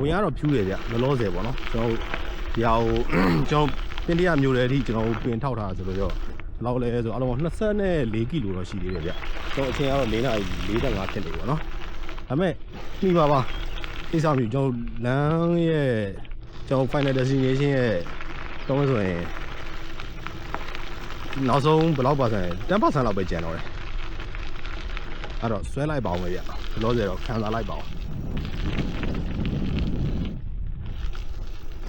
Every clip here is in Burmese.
ဝင်ကတော့ဖြူးတယ်ဗျလောလောဆယ်ပေါ့နော်ကျွန်တော်တို့ဒီဟာကိုကျွန်တော်ပင်တရမျိုးတွေအထိကျွန်တော်တို့ပင်ထောက်ထားတာဆိုလို့ရောဘယ်လောက်လဲဆိုအလုံး24ကီလိုတော့ရှိသေးတယ်ဗျကျွန်တော်အချိန်ကတော့4နာရီ45ဖြစ်နေပြီပေါ့နော်ဒါပေမဲ့နှီးပါပါအိစားမျိုးကျွန်တော်လမ်းရဲ့ကျွန်တော် final destination ရဲ့တောင်းလို့ဆိုရင်နောက်ဆုံးဘယ်လောက်ပါဆန်10%လောက်ပဲကျန်တော့တယ်အဲ့တော့ဆွဲလိုက်ပါအောင်ပဲဗျလောလောဆယ်တော့ခံစားလိုက်ပါအောင်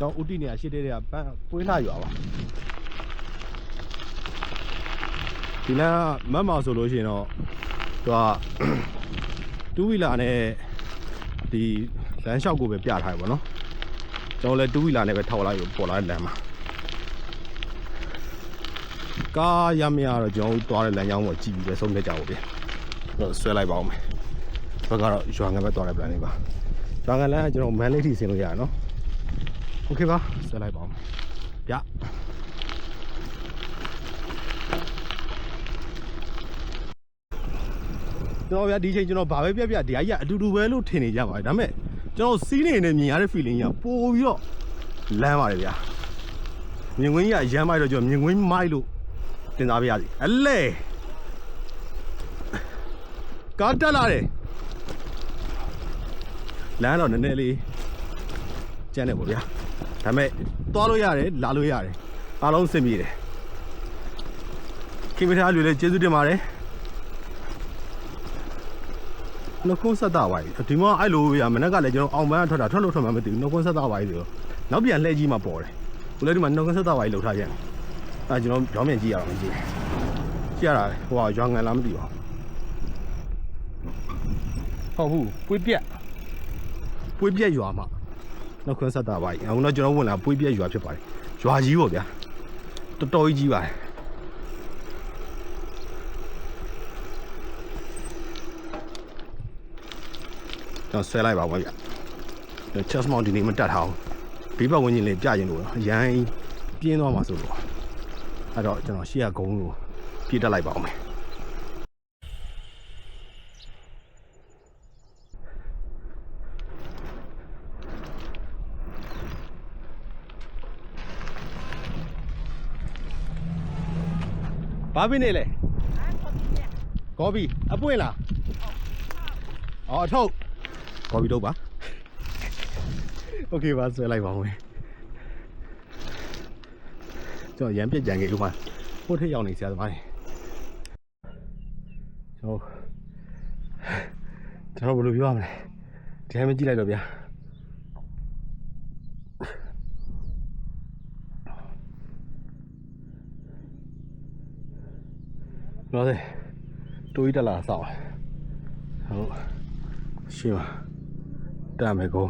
ကျွန်တော်ဦးတီနေရရှိတဲ့ကပန်းပွေးလာရွာပါဒီလမ်းမတ်မောင်ဆိုလို့ရှိရင်တော့သူကတူဝီလာနဲ့ဒီလမ်းလျှောက်ကိုပဲပြထားရပါတော့ကျွန်တော်လည်းတူဝီလာနဲ့ပဲထောက်လိုက်ပေါ်လာတဲ့လမ်းမှာကားရမရတော့ကျွန်တော်တို့သွားတဲ့လမ်းကြောင်းကိုကြည့်ပြီးပဲဆုံးဖြတ်ကြပါဗျတော့ဆွဲလိုက်ပါဦးမယ်ဘက်ကတော့ရွာငံပဲသွားတဲ့ plan လေးပါရွာငံလမ်းကကျွန်တော်မန်လေးထိဆင်းလို့ရရနော် โอเคပါဆက်လိုက်ပါဦးဗျကျွန်တော်ဗျဒီချိန်ကျွန်တော်ဘာပဲပြပြဒီအကြီးကအတူတူပဲလို့ထင်နေကြပါတယ်ဒါပေမဲ့ကျွန်တော်စီးနေနေမြင်ရတဲ့ feeling ကပိုပြီးတော့လမ်းပါတယ်ဗျာမြင်ကွင်းကြီးကရမ်းမိုက်တော့ကျွန်တော်မြင်ကွင်းမိုက်လို့တင်စားပြရစီအလဲကားတက်လာတယ်လမ်းတော့နည်းနည်းလေးကျန်းတယ်ပေါ့ဗျာ ဒါပေမဲ့သွားလို့ရတယ်လာလို့ရတယ်အားလုံးအဆင်ပြေတယ်ခင်ဗျားတို့လည်းကျေးဇူးတင်ပါတယ်နှုတ်ခွန်းဆက်တာပါဒီမှာအဲ့လိုရမနေ့ကလည်းကျွန်တော်အောင်ပန်းထွက်တာထွက်လို့ထွက်မှမသိဘူးနှုတ်ခွန်းဆက်တာပါဆိုတော့နောက်ပြန်လှည့်ကြည့်မှပေါ်တယ်ကိုလည်းဒီမှာနှုတ်ခွန်းဆက်တာပါလှုပ်ထားကြတယ်အဲကျွန်တော်ကြောင်းပြန်ကြည့်ရအောင်ကြည့်ကြည့်ရတာဟိုကရွာငံလားမသိပါဘူးဟုတ်ဘူးပွေးပြက်ပွေးပြက်ရွာမှာ နောက်ခွန်းဆက်တာပါအခုတော့ကျွန်တော်ဝင်လာပွေးပြက်ရွာဖြစ်ပါတယ်ရွာကြီးပေါ့ဗျာတော်တော်ကြီးကြီးပါတယ်ကျွန်တော်ဆွဲလိုက်ပါဘောဗျာချက်စမောင်ဒီနေ့မတက်ထားဘူးဘေးပတ်ဝန်းကျင်လေးပြရင်လို့ရန်ပြင်းသွားမှာဆိုလို့အဲ့တော့ကျွန်တော်ရှေ့ကဂုံးကိုပြေးတက်လိုက်ပါအောင်မယ် ဘာဖြစ်နေလဲကော်ပီအပွင့်လားအော်အထုတ်ကော်ပီတော့ပါโอเคပါဆွဲလိုက်ပါဦးမယ်ကျွန်တော်ရမ်းပြက်ကြံခဲ့လို့မှဟိုထက်ရောက်နေစရာသမားတွေကျွန်တော်ကျွန်တော်ဘယ်လိုပြောရမလဲဒီတိုင်းမကြည့်လိုက်တော့ဗျာ တော့တယ်တိုးကြီးတက်လာစောက်ဟုတ်ရှင်းပါတက်မယ်ကို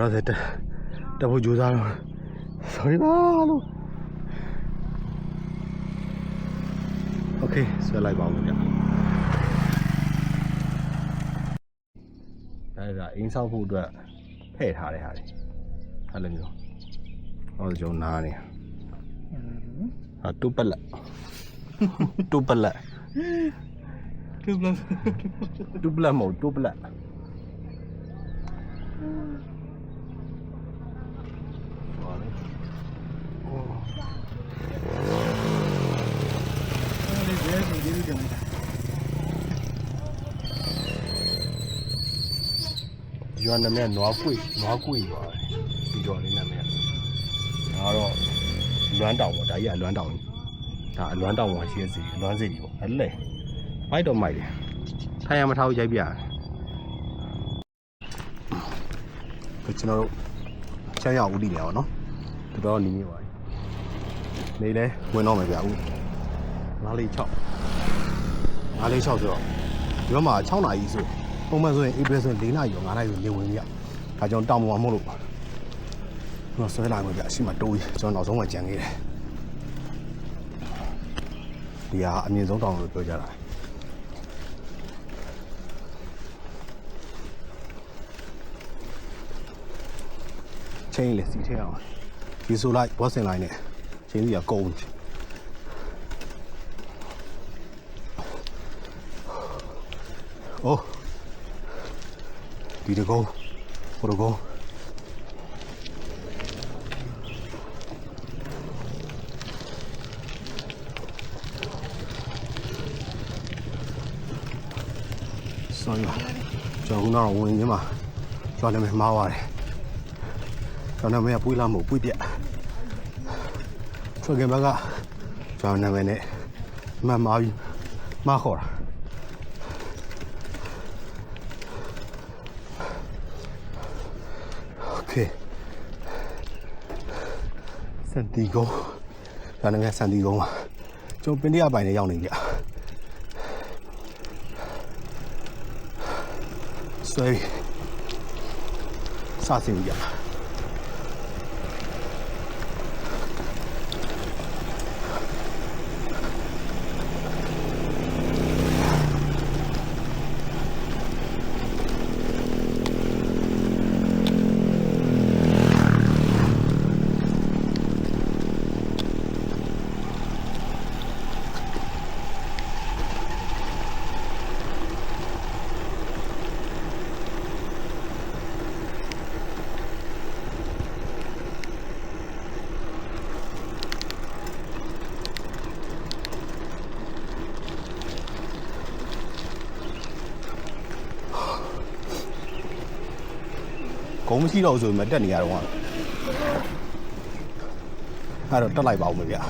တော့တယ်တက်တက်ဖို့ကြိုးစားတော့ sorry ပါလို့ Okay ဆွဲလိုက်ပါဦးဗျာဒါကအိမ်ဆောက်ဖို့အတွက်ဖဲ့ထားတဲ့ဟာတွေအဲ့လိုမျိုးဟောကျွန်တော်နားနေဟာတူပလက် တူပလက်တူပလတ်တူပလက်မဟုတ်တူပလက်လေးရဲနေဒီလိုကြမှာရွာနာမည်နွားကွေနွားကွေရွာဒီကျော်လေးနာမည်ဒါကတော့လွမ်းတောင်ပေါ့ဒါကြီးကလွမ်းတောင် ဒါအလွမ်းတောင်ဝင်ရှိတဲ့စီအလွမ်းစီကြီးပေါ့အဲ့လေမိုက်တော့မိုက်တယ်ထိုင်ရမထားဘူးရိုက်ပြရတယ်ကျွန်တော်တို့ချမ်းရဦးတည်နေအောင်နော်တော်တော်နီးနေပါပြီနေလဲဝင်တော့မယ်ဗျာဦး9လေး6 9လေး6ဆိုတော့ဒီဘက်မှာ6နာရီဆိုပုံမှန်ဆိုရင် April ဆိုရင်4နာရီရော9နာရီရောနေဝင်ပြဒါကြောင့်တောင်ပေါ်မှာမဟုတ်လို့ကျွန်တော်ဆွဲလာမှာဗျာအရှိမတိုးကြီးကျွန်တော်နောက်ဆုံးမှကြံခဲ့တယ် ဒီဟာအမြင့်ဆုံးတောင်လို့ပြောကြတာချင်းလေးစီထဲအောင်ဒီဆိုလိုက်ဘောဆင်လိုက်နဲ့ချင်းစီကကုန်ပြီအိုးဒီတကောဟိုတကော sorry ပါ ကျွန်တော်ကတော့ဝင်ရင်းမှာကျွန်တော်နာမည်မှားသွားတယ်ကျွန်တော်နာမည်ကပွေးလာမဟုတ်ပွေးပြက်ထွက်ကင်ဘက်ကကျွန်တော်နာမည်နဲ့မှတ်မှားပြီးမှားခေါ်တာโอเคစန်တီဂိုကျွန်တော်နာမည်စန်တီဂိုပါကျွန်တော်ပင်တရပိုင်နဲ့ရောက်နေကြ ဆွဲပြီးစဆင်းကြ ဂုံးမရှိတော့ဘူးဆိုရင်မတက်နေရတော့ဟာအဲ့တော့တက်လိုက်ပါဦးမဗျာ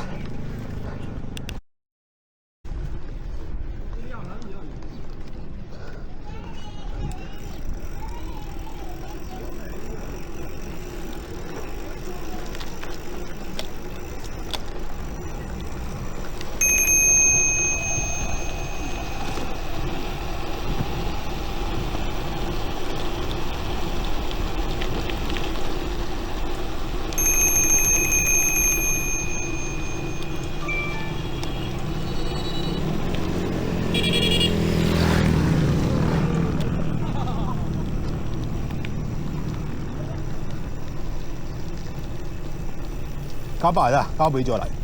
ကားပါလားကားပေးကြော်လိုက်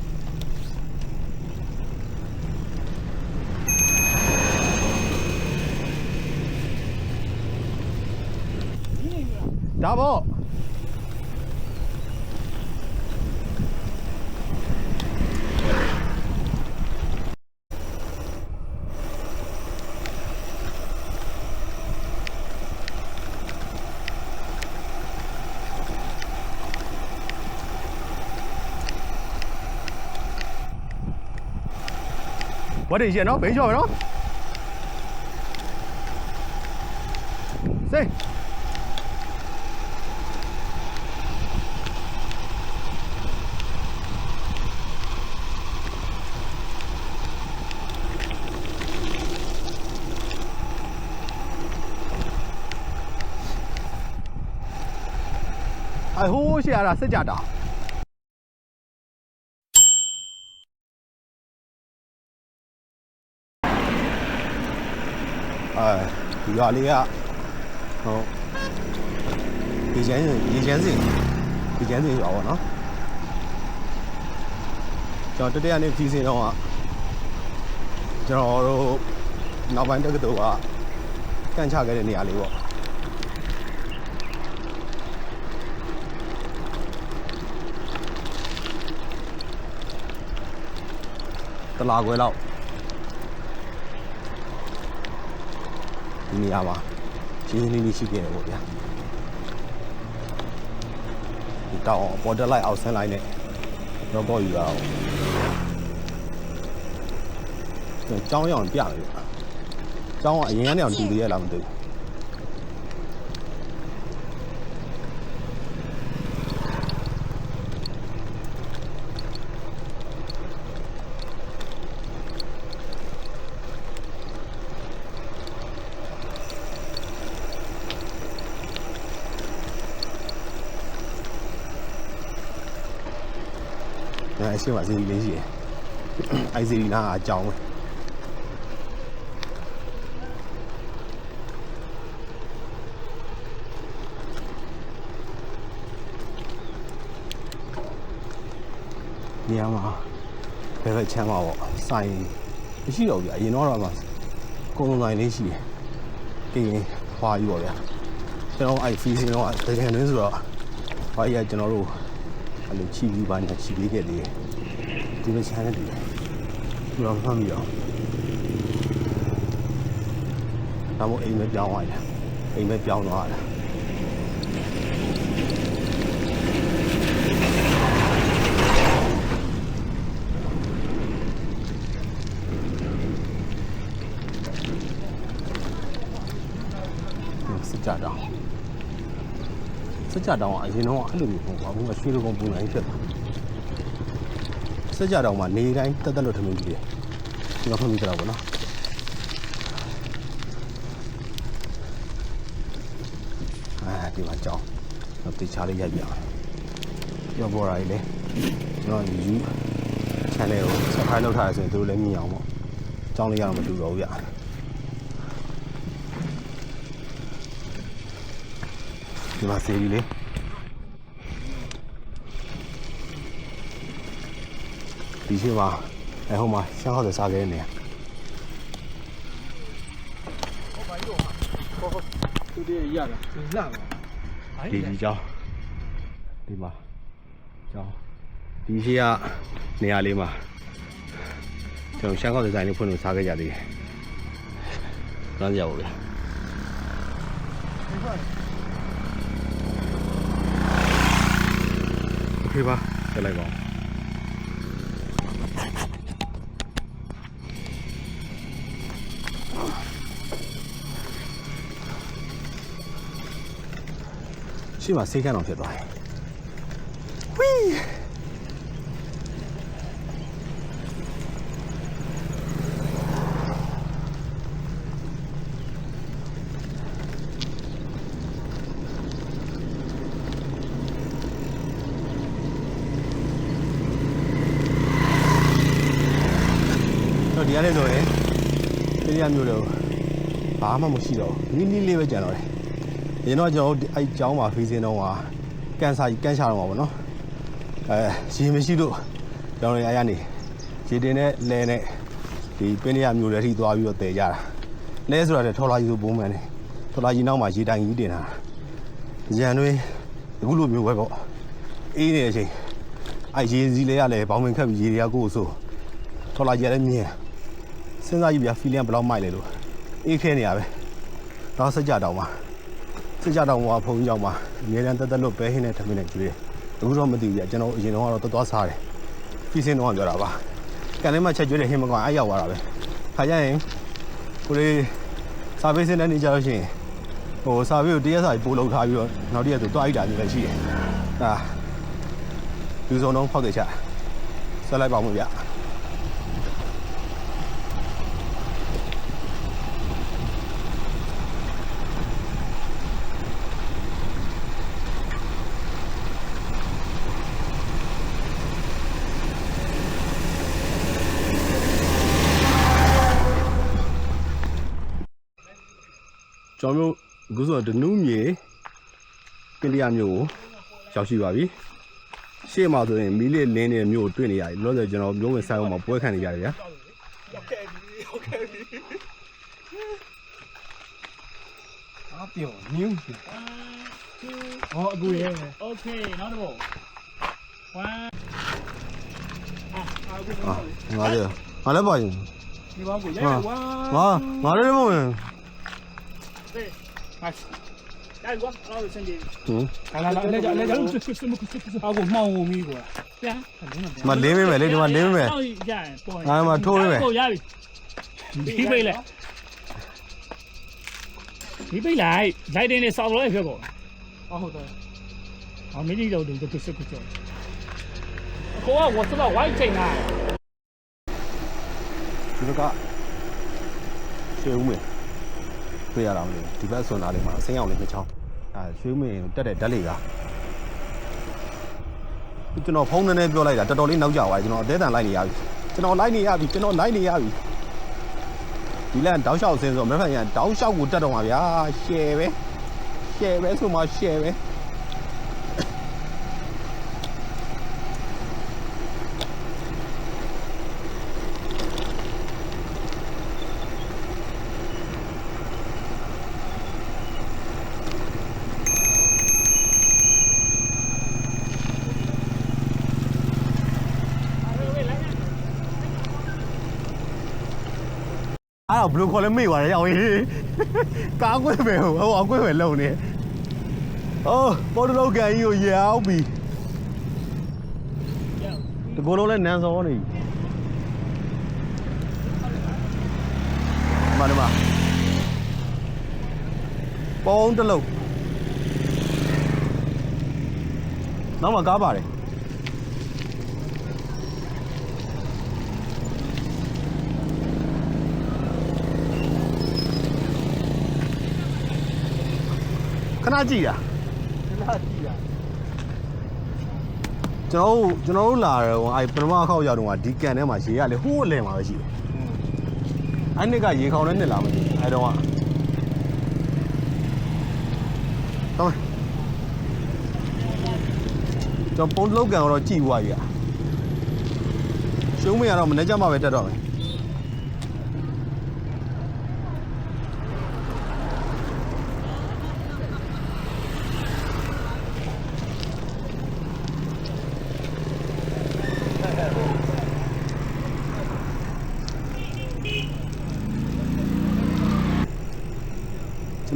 ဒါ ပေါ့ဝတ်တယ်ရှင်နော်ဘေးကြော်မယ်နော်စေး哎，好 ရွာလေးကဟိုဒီကျန်းဒီကျန်းစင်ဒီကျန်းစင်ရွာပေါ့နော်ကျွန်တော်တတရနေ့ဖြီးစင်တော့ကကျွန်တော်တို့နောက်ပိုင်းတက္ကသိုလ်ကကန့်ချခဲ့တဲ့နေရာလေးပေါ့တလာခွဲလောက် ဒီနေရာမှာရှင်းရှင်းလင်းလင်းရှိခဲ့တယ်ပေါ့ဗျာဒီတောင်အောင်ပေါ်တက်လိုက်အောက်ဆင်းလိုက်နဲ့တော့ပေါ့ယူရအောင်ကျွန်တော်ကြောင်းရအောင်ပြမယ်ဗျာကြောင်းကအရင်ကနေအောင်တူသေးရလားမသိဘူး အဲအရှိမစီရီလေးရှိတယ်အဲစီရီနာကအကြောင်းပဲနေရာမှာဘယ်ဘက်ချမ်းမှာပေါ့ဆိုင်မရှိတော့ဘူးဗျာအရင်တော့တော့မှကုန်းဆိုင်လေးရှိတယ်ပြီးရင်ဟွာယူပေါ့ဗျာကျွန်တော်အဲ့ဖီးစင်းတော့တကယ်တည်းဆိုတော့ဟွာကြီးကကျွန်တော်တို့ အဲ့လိုချီပြီးပါညာချီပေးခဲ့သေးတယ်ဒီလိုချမ်းတဲ့တူတယ်သူတော့မှတ်မိအောင်ဒါမို့အိမ်ပဲပြောင်းသွားတယ်အိမ်ပဲပြောင်းသွားတယ်စစ်ကြတောင်း စစ်ကြတောင်းကအရင်တော့အဲ့လိုမျိုးပေါ့ဘူးအရွှေလိုပုံပုံနိုင်ဖြစ်တာစစ်ကြတောင်းမှာနေတိုင်းတက်တက်လို့ထမင်းကြီးတယ်ဒီမှာဖမ်းမိကြတော့ဗောနော်အဲဒီမှာကြောင်းတော့တေချာလေးရိုက်ပြအောင်ပြောပေါ်တာကြီးလေကျွန်တော် YouTube channel ကို subscribe လုပ်ထားရဆိုရင်သူတို့လည်းမြင်အောင်ပေါ့ကြောင်းလေးရတော့မတူတော့ဘူးဗျ ဒီမှာစေးကြီးလေဒီရှိမှာအဲဟိုမှာရှမ်းဟောက်တဲ့စားခဲ့တဲ့နေရာသူတည်းရတာလှပါဒီဒီကြောင်းဒီမှာကြောင်းဒီရှိကနေရာလေးမှာကျွန်တော်ရှမ်းခေါက်ဒီဇိုင်းလေးဖွင့်လို့စားခဲ့ကြသေးတယ်။လမ်းကြောက်ဗျာ။ Okay ပါဆက်လိုက်ပါဦးရှေ့မှာဆေးကန်းအောင်ဖြစ်သွားတယ်။ဝီးတော့ဒီရတဲ့ဆိုရင် ဒီရမျိုးလို့ဘာမှမရှိတော့ဘူးနီးနီးလေးပဲကြံတော့တယ်။ရင်တော့ကျွန်တော်တို့အဲ့ကျောင်းမှာဖေးစင်းတော့ကကန်ဆာကြီးကန်ရှာတော့မှာပေါ့နော်။အဲရေမရှိလို့ကျွန်တော်တို့အားရနေရေတင်နဲ့လဲနဲ့ဒီပင်းရမျိုးတွေထိသွားပြီးတော့တည်ကြတာ။လဲဆိုတာတဲ့ထော်လာကြီးဆိုပုံမှန်နေထော်လာကြီးနောက်မှာရေတိုင်ကြီးတင်တာ။ရန်တွေအခုလိုမျိုးပဲပေါ့။အေးနေတဲ့အချိန်အဲ့ရေစီးလဲရလဲဘောင်းမင်ခတ်ပြီးရေတွေကကိုယ်ဆိုထော်လာကြီးလည်းမြင် စဉ်းစားကြည့်ဗျာ feeling ကဘယ်လောက်မိုက်လဲလို့အေးခဲနေရပဲ။တော့စကြတောင်ပါစကြတောင်မှာဖုန်ကြီးကြောင်မှာအများတန်းတက်တက်လို့ပဲဟင်းနဲ့ထမင်းနဲ့ကျွေးတယ်။အခုတော့မသိဘူးဗျာကျွန်တော်အရင်တော့တော့သွားစားတယ်။ဖီးစင်းတော့ပြောတာပါ။ကန်ထဲမှာချက်ကျွေးတယ်ဟင်းမကွာအဲ့ရောက်သွားတာပဲ။ခါကြရင်ကိုလေးစာပေးစင်းတဲ့နေကြလို့ရှိရင်ဟိုစာပေးကိုတရက်စာပို့လောက်ထားပြီးတော့နောက်တရက်ဆိုတွားအိတ်တာမျိုးလည်းရှိတယ်။ဒါလူစုံတော့ဖောက်တယ်ချဆက်လိုက်ပါဦးဗျာ။ ကျွန်တော်တို့အခုဆိုဒနူးမြေပင်တရမျိုးကိုရောက်ရှိပါပြီရှေ့မှာဆိုရင်မီးလေးလင်းနေတဲ့မျိုးကိုတွေ့နေရတယ်လောလောဆယ်ကျွန်တော်မျိုးဝင်ဆိုင်အောင်မှာပွဲခံနေရတယ်ဗျာအပြောနင်းဟောအကူရဲ့ Okay, now the ball. One. ဟာငါလေးငါလည်းပါရင်ဒီဘောကိုရဲဟာဝါငါငါလည်းမဝင် Three. Nice. Guys, what? Allow the send it. ဟင် လာလာလက်ကြလက်ကြအကူမှောင်ဝင်ပြီကွာ Yeah. ဒီမှာလင်းမိမယ်လေဒီမှာလင်းမိမယ် Oh, yeah. Boy. ငါမှာထိုးမိမယ် Oh, yeah. ဒီပိတ်လိုက်ဒီပိတ်လိုက်လိုက်တင်နေစောက်လို့ဖြစ်ကုန် ဟုတ်တယ် ဟောမင်းကြီးတို့တို့သူစစ်ကိုကြောကိုက我知道 white ချိန်啊 ဒီဘက်ကရွှေဦးမင်း တွေ့ရတာမလို့ဒီဘက်ဆွန်သားလေးမှာအစင်းအောင်လေးနှစ်ချောင်းအဲရွှေဦးမင်းတက်တဲ့ဓာတ်လေးကကျွန်တော်ဖုန်းနည်းနည်းပြောလိုက်တာတော်တော်လေးနောက်ကျသွားပြီကျွန်တော်အသေးတန်လိုက်နေရပြီကျွန်တော်လိုက်နေရပြီကျွန်တော်လိုက်နေရပြီဒီလန်တောက်လျှောက်ဆင်းဆိုမဖက်ရန်တောက်လျှောက်ကိုတက်တော့မှာဗျာရှယ်ပဲရှယ်ပဲဆိုမှရှယ်ပဲ ကိုဘယ်လိုခေါ်လဲမေ့သွားတယ်ရောက်ရေးကားကွဲပဲဟိုဟိုအကွဲပဲလုံနေအော်ပေါ်တော့ကန်ကြီးကိုရောက်ပြီတကောလုံးလဲနန်းစောနေမနမပေါင်းတစ်လုံးနောက်မှကားပါတယ် ဏကြည့်တာလာကြည့်ရကျွန်တော်တို့ကျွန်တော်တို့လာတယ်ဟိုအဲပထမအခေါက်ရောက်တော့ဒီကန်ထဲမှာရေကလေဟိုးအလယ်မှာပဲရှိတယ်အဲ့နှစ်ကရေခေါင်နဲ့နှစ်လာမသိဘူးအဲတော့ကတော့ကျွန်တော်ပုံလောက်ကန်တော့ကြည့်သွားပြီอ่ะရှုံးမရတော့မနေ့ကမှပဲတက်တော့မယ်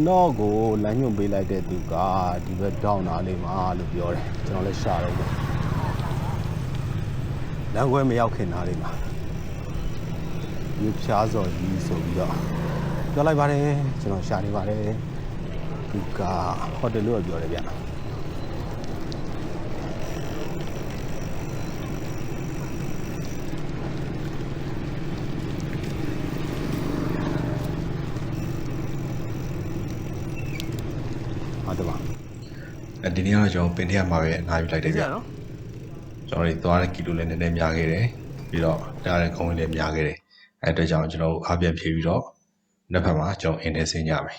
တော်ကိုလမ်းညွှန်ပေးလိုက်တဲ့သူကဒီဘက်ဒေါင်းနာလေးမှာလို့ပြောတယ်ကျွန်တော်လည်းရှာတော့မယ်လမ်းခွဲမရောက်ခင်နားလေးမှာမြို့ဖြားစော်ကြီးဆိုပြီးတော့ပြောလိုက်ပါတယ်ကျွန်တော်ရှာနေပါတယ်သူကဟိုတယ်လို့ပြောတယ်ဗျ ဟုတ်တယ်ပါ အဲ ဒီနေ့ကတော့ကျွန်တော်ပင်ထက်မှာပဲအနားယူလိုက်တယ်ဗျနော်ကျွန်တော်တို့သွားတဲ့ကီလိုလည်းနည်းနည်းများခဲ့တယ်ပြီးတော့တားတဲ့ခုံးလေးလည်းများခဲ့တယ်အဲအတွက်ကြောင့်ကျွန်တော်တို့အားပြည့်ဖြည့်ပြီးတော့နောက်ဘက်မှာကျွန်တော်အင်တယ်ဆင်းကြမယ်